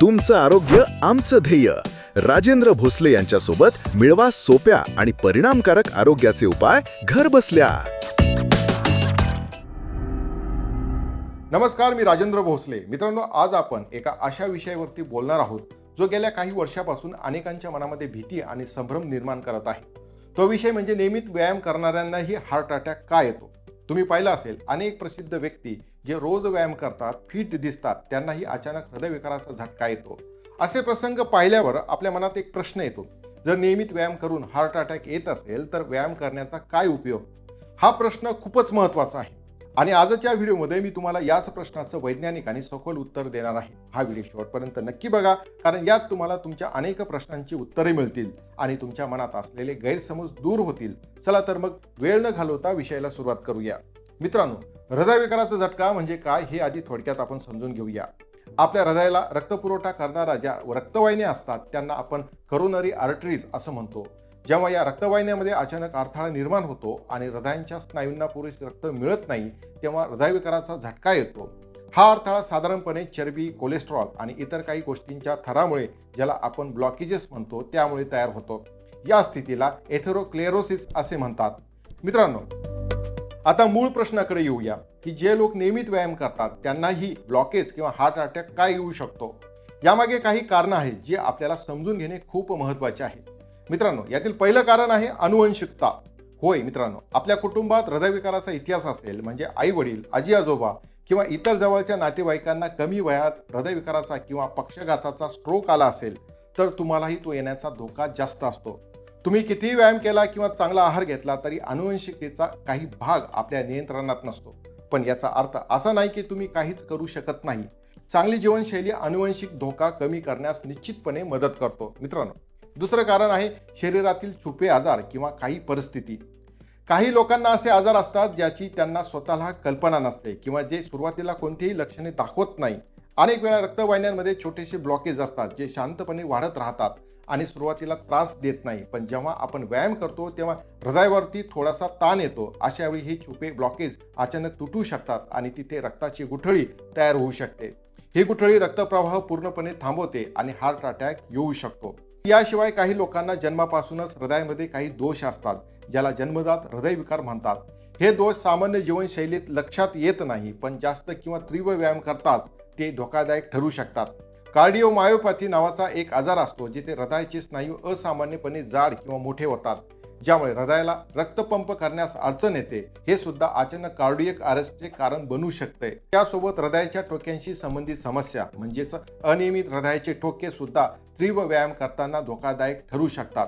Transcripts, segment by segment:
तुमचं आरोग्य आमचं ध्येय. राजेंद्र भोसले यांच्यासोबत मिळवा सोप्या आणि परिणामकारक आरोग्याचे उपाय घर बसल्या. नमस्कार मी राजेंद्र भोसले. मित्रांनो आज आपण एका अशा विषयावरती बोलणार आहोत जो गेल्या काही वर्षापासून अनेकांच्या मनामध्ये भीती आणि संभ्रम निर्माण करत आहे. तो विषय म्हणजे नियमित व्यायाम करणाऱ्यांनाही हार्ट अटॅक का येतो? तुम्ही पाहिलं असेल अनेक प्रसिद्ध व्यक्ती जे रोज व्यायाम करतात फिट दिसतात त्यांनाही अचानक हृदयविकाराचा झटका येतो. असे प्रसंग पाहिल्यावर आपल्या मनात एक प्रश्न येतो. जर नियमित व्यायाम करून हार्ट अटॅक येत असेल तर व्यायाम करण्याचा काय उपयोग? हा प्रश्न खूपच महत्त्वाचा आहे. आणि आजच्या व्हिडिओमध्ये मी तुम्हाला याच प्रश्नाचं वैज्ञानिक आणि सखोल उत्तर देणार आहे. हा व्हिडिओ शेवटपर्यंत नक्की बघा कारण यात तुम्हाला तुमच्या अनेक प्रश्नांची उत्तरे मिळतील आणि तुमच्या मनात असलेले गैरसमज दूर होतील. चला तर मग वेळ न घालवता विषयाला सुरुवात करूया. मित्रांनो हृदयविकाराचा झटका म्हणजे काय हे आधी थोडक्यात आपण समजून घेऊया. आपल्या हृदयाला रक्तपुरवठा करणाऱ्या ज्या रक्तवाहिन्या असतात त्यांना आपण करोनरी आर्टरीज असं म्हणतो. जेव्हा या रक्तवाहिन्यामध्ये अचानक अडथळा निर्माण होतो आणि हृदयांच्या स्नायूंना पुरेसे रक्त मिळत नाही तेव्हा हृदयविकाराचा झटका येतो. हा अडथळा साधारणपणे चरबी कोलेस्ट्रॉल आणि इतर काही गोष्टींच्या थरामुळे ज्याला आपण ब्लॉकेजेस म्हणतो त्यामुळे तयार होतो. या स्थितीला एथेरोक्लेरोसिस असे म्हणतात. मित्रांनो आता मूळ प्रश्नाकडे येऊया की जे लोक नियमित व्यायाम करतात त्यांनाही ब्लॉकेज किंवा हार्ट अटॅक काय येऊ शकतो? यामागे काही कारणं आहेत जे आपल्याला समजून घेणे खूप महत्त्वाचे आहे. मित्रांनो यातील पहिलं कारण आहे अनुवंशिकता होय मित्रांनो आपल्या कुटुंबात हृदयविकाराचा इतिहास असेल म्हणजे आई वडील आजी आजोबा किंवा इतर जवळच्या नातेवाईकांना कमी वयात हृदयविकाराचा किंवा पक्षघाताचा स्ट्रोक आला असेल तर तुम्हालाही तो येण्याचा धोका जास्त असतो. तुम्ही कितीही व्यायाम केला किंवा चांगला आहार घेतला तरी अनुवंशिकतेचा काही भाग आपल्या नियंत्रणात नसतो. पण याचा अर्थ असा नाही की तुम्ही काहीच करू शकत नाही. चांगली जीवनशैली अनुवंशिक धोका कमी करण्यास निश्चितपणे मदत करतो मित्रांनो. दुसरं कारण आहे शरीरातील छुपे आजार किंवा काही परिस्थिती. काही लोकांना असे आजार असतात ज्याची त्यांना स्वतःला कल्पना नसते किंवा जे सुरुवातीला कोणतीही लक्षणे दाखवत नाही. अनेक वेळा रक्तवाहिन्यांमध्ये छोटेसे ब्लॉकेज असतात जे शांतपणे वाढत राहतात आणि सुरुवातीला त्रास देत नाही. पण जेव्हा आपण व्यायाम करतो तेव्हा हृदयावरती थोडासा ताण येतो. अशा वेळी हे छुपे ब्लॉकेज अचानक तुटू शकतात आणि तिथे रक्ताची गुठळी तयार होऊ शकते. ही गुठळी रक्तप्रवाह पूर्णपणे थांबवते आणि हार्ट अटॅक येऊ शकतो. याशिवाय काही लोकांना जन्मापासूनच हृदयामध्ये काही दोष असतात ज्याला जन्मजात हृदयविकार म्हणतात. हे दोष सामान्य जीवनशैलीत लक्षात येत नाही पण जास्त किंवा तीव्र व्यायाम करताच ते धोकादायक ठरू शकतात. कार्डिओमायोपॅथी नावाचा एक आजार असतो जिथे हृदयाचे स्नायू असामान्यपणे जाड किंवा मोठे होतात. ज्यामुळे हृदयाला रक्तपंप करण्यास अडचण येते हे सुद्धा अचानक कार्डियक अरेस्टचे कारण बनू शकते. त्यासोबत हृदयाच्या ठोक्यांशी संबंधित समस्या म्हणजेच अनियमित हृदयाचे ठोके सुद्धा तीव्र व्यायाम करताना धोकादायक ठरू शकतात.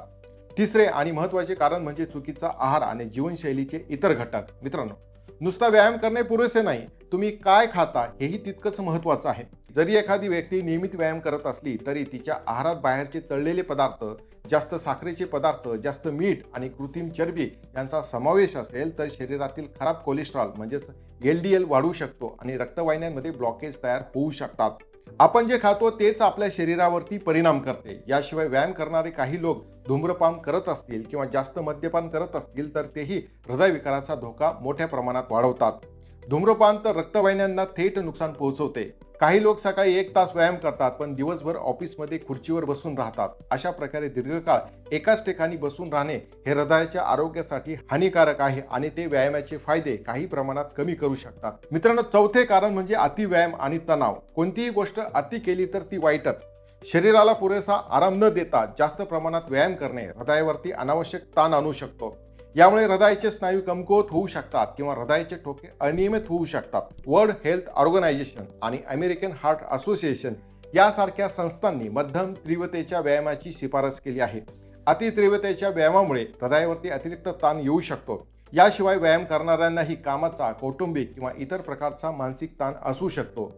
तिसरे आणि महत्त्वाचे कारण म्हणजे चुकीचा आहार आणि जीवनशैलीचे इतर घटक. मित्रांनो नुसता व्यायाम करणे पुरेसे नाही तुम्ही काय खाता हेही तितकंच महत्त्वाचं आहे. जरी एखादी व्यक्ती नियमित व्यायाम करत असली तरी तिच्या आहारात बाहेरचे तळलेले पदार्थ जास्त साखरेचे पदार्थ जास्त मीठ आणि कृत्रिम चरबी यांचा समावेश असेल तर शरीरातील खराब कोलेस्ट्रॉल म्हणजेच एल डी एल वाढू शकतो आणि रक्तवाहिन्यांमध्ये ब्लॉकेज तयार होऊ शकतात. आपण जे खातो तेच आपल्या शरीरावरती परिणाम करते. याशिवाय व्यायाम करणारे काही लोक धूम्रपान करत असतील किंवा जास्त मद्यपान करत असतील तर तेही हृदयविकाराचा धोका मोठ्या प्रमाणात वाढवतात. धूम्रपान तर रक्तवाहिन्यांना थेट नुकसान पोहोचवते. काही लोक सकाळी एक तास व्यायाम करतात पण दिवसभर ऑफिसमध्ये खुर्चीवर बसून राहतात. अशा प्रकारे दीर्घकाळ एकाच ठिकाणी बसून राहणे हे हृदयाच्या आरोग्यासाठी हानिकारक आहे आणि ते व्यायामाचे फायदे काही प्रमाणात कमी करू शकतात. मित्रांनो चौथे कारण म्हणजे अतिव्यायाम आणि तणाव. कोणतीही गोष्ट अति केली तर ती वाईटच. शरीराला पुरेसा आराम न देता जास्त प्रमाणात व्यायाम करणे हृदयावरती अनावश्यक ताण आणू शकतो. यामुळे हृदयाचे स्नायू कमकुवत होऊ शकतात किंवा हृदयाचे ठोके अनियमित होऊ शकतात. वर्ल्ड हेल्थ ऑर्गनायझेशन आणि अमेरिकन हार्ट असोसिएशन यासारख्या संस्थांनी मध्यम तीव्रतेच्या व्यायामाची शिफारस केली आहे. अति तीव्रतेच्या व्यायामामुळे हृदयावरती अतिरिक्त ताण येऊ शकतो. याशिवाय व्यायाम करणाऱ्यांनाही कामाचा कौटुंबिक किंवा इतर प्रकारचा मानसिक ताण असू शकतो.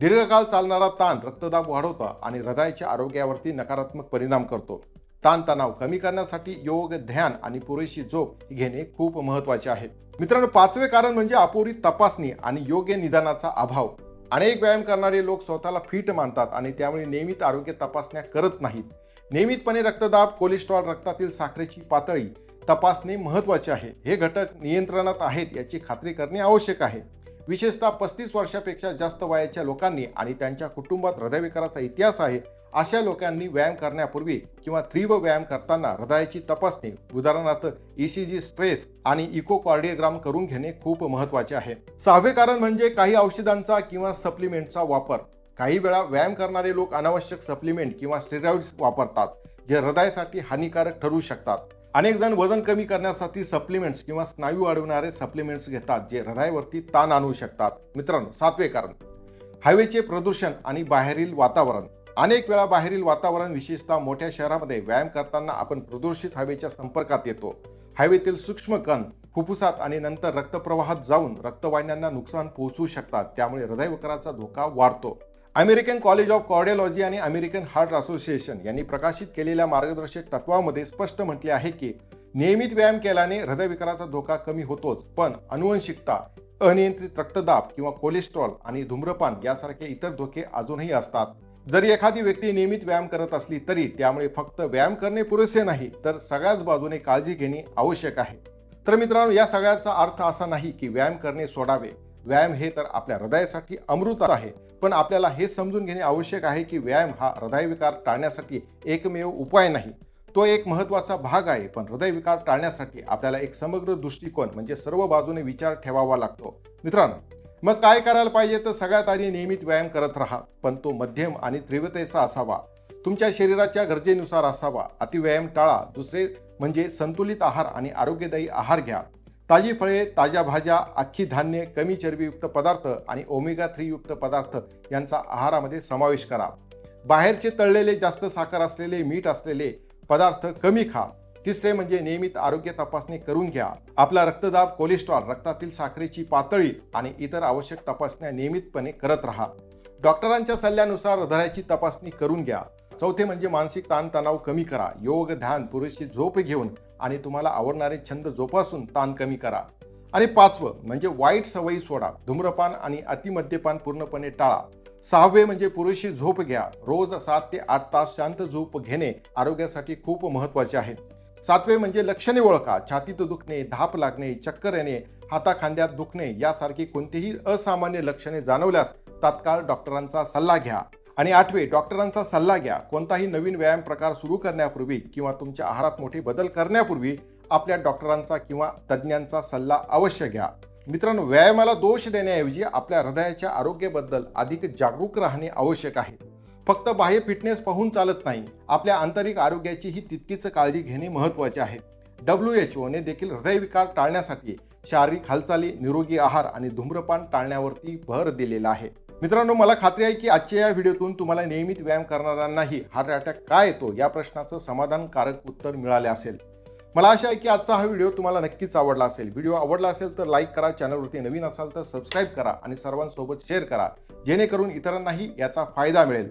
दीर्घकाळ चालणारा ताण रक्तदाब वाढवतो आणि हृदयाच्या आरोग्यावरती नकारात्मक परिणाम करतो. ताणतणाव कमी करण्यासाठी योग ध्यान आणि पुरेशी झोप घेणे खूप महत्त्वाचे आहे. मित्रांनो पाचवे कारण म्हणजे अपुरी तपासणी आणि योग्य निदानाचा अभाव. अनेक व्यायाम करणारे लोक स्वतःला फिट मानतात आणि त्यामुळे नियमित आरोग्य तपासण्या करत नाहीत. नियमितपणे रक्तदाब कोलेस्ट्रॉल रक्तातील साखरेची पातळी तपासणे महत्त्वाचे आहे. हे घटक नियंत्रणात आहेत याची खात्री करणे आवश्यक आहे. विशेषतः पस्तीस वर्षापेक्षा जास्त वयाच्या लोकांनी आणि त्यांच्या कुटुंबात हृदयविकाराचा इतिहास आहे अशा लोकांनी व्यायाम करण्यापूर्वी किंवा तीव्र व्यायाम करताना हृदयाची तपासणी उदाहरणार्थ ईसीजी स्ट्रेस आणि इकोकॉर्डिओग्राम करून घेणे खूप महत्त्वाचे आहे. सहावे कारण म्हणजे काही औषधांचा किंवा सप्लिमेंटचा वापर. काही वेळा व्यायाम करणारे लोक अनावश्यक सप्लिमेंट किंवा स्टेरॉइड्स वापरतात जे हृदयासाठी हानिकारक ठरू शकतात. अनेक जण वजन कमी करण्यासाठी सप्लिमेंट्स किंवा स्नायू वाढवणारे सप्लिमेंट्स घेतात जे हृदयावरती ताण आणू शकतात. मित्रांनो सातवे कारण. हवेचे प्रदूषण आणि बाहेरील वातावरण. अनेक वेळा बाहेरील वातावरण विशेषतः मोठ्या शहरामध्ये व्यायाम करताना आपण प्रदूषित हवेच्या संपर्कात येतो. हवेतील सूक्ष्म कण फुफ्फुसात आणि नंतर रक्तप्रवाहात जाऊन रक्तवाहिन्यांना नुकसान पोहोचू शकतात. त्यामुळे हृदयविकाराचा धोका वाढतो. अमेरिकन कॉलेज ऑफ कॉर्डिओलॉजी आणि अमेरिकन हार्ट असोसिएशन यांनी प्रकाशित केलेल्या मार्गदर्शक तत्वामध्ये स्पष्ट म्हटले आहे की नियमित व्यायाम केल्याने हृदयविकाराचा धोका कमी होतोच. पण अनुवंशिकता अनियंत्रित रक्तदाब किंवा कोलेस्ट्रॉल आणि धूम्रपान यासारखे इतर धोके अजूनही असतात. जरी एखादी व्यक्ती नियमित व्यायाम करत असली तरी त्यामुळे फक्त व्यायाम करणे पुरेसे नाही तर सगळ्याच बाजूने काळजी घेणे आवश्यक आहे. तर मित्रांनो या सगळ्याचा अर्थ असा नाही की व्यायाम करणे सोडावे. व्यायाम हे तर आपल्या हृदयासाठी अमृत आहे पण आपल्याला हे समजून घेणे आवश्यक आहे की व्यायाम हा हृदयविकार टाळण्यासाठी एकमेव उपाय नाही. तो एक महत्त्वाचा भाग आहे पण हृदयविकार टाळण्यासाठी आपल्याला एक समग्र दृष्टिकोन म्हणजे सर्व बाजूने विचार ठेवावा लागतो. मित्रांनो मग काय करायला पाहिजे? तर सगळ्यात आधी नियमित व्यायाम करत राहा. पण तो मध्यम आणि तीव्रतेचा असावा. तुमच्या शरीराच्या गरजेनुसार असावा. अतिव्यायाम टाळा. दुसरे म्हणजे संतुलित आहार आणि आरोग्यदायी आहार घ्या. ताजी फळे ताज्या भाज्या अख्खी धान्य कमी चरबीयुक्त पदार्थ आणि ओमेगा थ्रीयुक्त पदार्थ यांचा आहारामध्ये समावेश करा. बाहेरचे तळलेले जास्त साखर असलेले मीठ असलेले पदार्थ कमी खा. तिसरे म्हणजे नियमित आरोग्य तपासणी करून घ्या. आपला रक्तदाब कोलेस्ट्रॉल रक्तातील साखरेची पातळी आणि इतर आवश्यक तपासण्या नियमितपणे करत राहा. डॉक्टरांच्या सल्ल्यानुसार हृदयाची तपासणी करून घ्या. चौथे म्हणजे मानसिक ताणतणाव कमी करा. योग ध्यान पुरेशी झोप घेऊन आणि तुम्हाला आवडणारे छंद जोपासून ताण कमी करा. आणि पाचवं म्हणजे वाईट सवयी सोडा. धूम्रपान आणि अतिमद्यपान पूर्णपणे टाळा. सहावे म्हणजे पुरेशी झोप घ्या. रोज सात ते आठ तास शांत झोप घेणे आरोग्यासाठी खूप महत्त्वाचे आहे. सातवे म्हणजे लक्षणे ओळखा. छातीत दुखणे धाप लागणे चक्कर येणे हाताखांद्यात दुखणे यासारखी कोणतीही असामान्य लक्षणे जाणवल्यास तात्काळ डॉक्टरांचा सल्ला घ्या. आणि आठवे डॉक्टरांचा सल्ला घ्या. कोणताही नवीन व्यायाम प्रकार सुरू करण्यापूर्वी किंवा तुमच्या आहारात मोठे बदल करण्यापूर्वी आपल्या डॉक्टरांचा किंवा तज्ज्ञांचा सल्ला अवश्य घ्या. मित्रांनो व्यायामाला दोष देण्याऐवजी आपल्या हृदयाच्या आरोग्याबद्दल अधिक जागरूक राहणे आवश्यक आहे. फक्त बाह्य फिटनेस पाहून चालत नाही. आपल्या आंतरिक आरोग्याचीही तितकीच काळजी घेणे महत्त्वाचे आहे. डब्ल्यू एच ओने देखील हृदयविकार टाळण्यासाठी शारीरिक हालचाली निरोगी आहार आणि धूम्रपान टाळण्यावरती भर दिलेला आहे. मित्रांनो मला खात्री आहे की आजच्या या व्हिडिओतून तुम्हाला नियमित व्यायाम करणाऱ्यांनाही हार्ट अटॅक का येतो या प्रश्नाचं समाधानकारक उत्तर मिळाले असेल. मला आशा आहे की आजचा हा व्हिडिओ तुम्हाला नक्कीच आवडला असेल. व्हिडिओ आवडला असेल तर लाईक करा चॅनलवरती नवीन असाल तर सबस्क्राईब करा आणि सर्वांसोबत शेअर करा जेणेकरून इतरांनाही याचा फायदा मिळेल.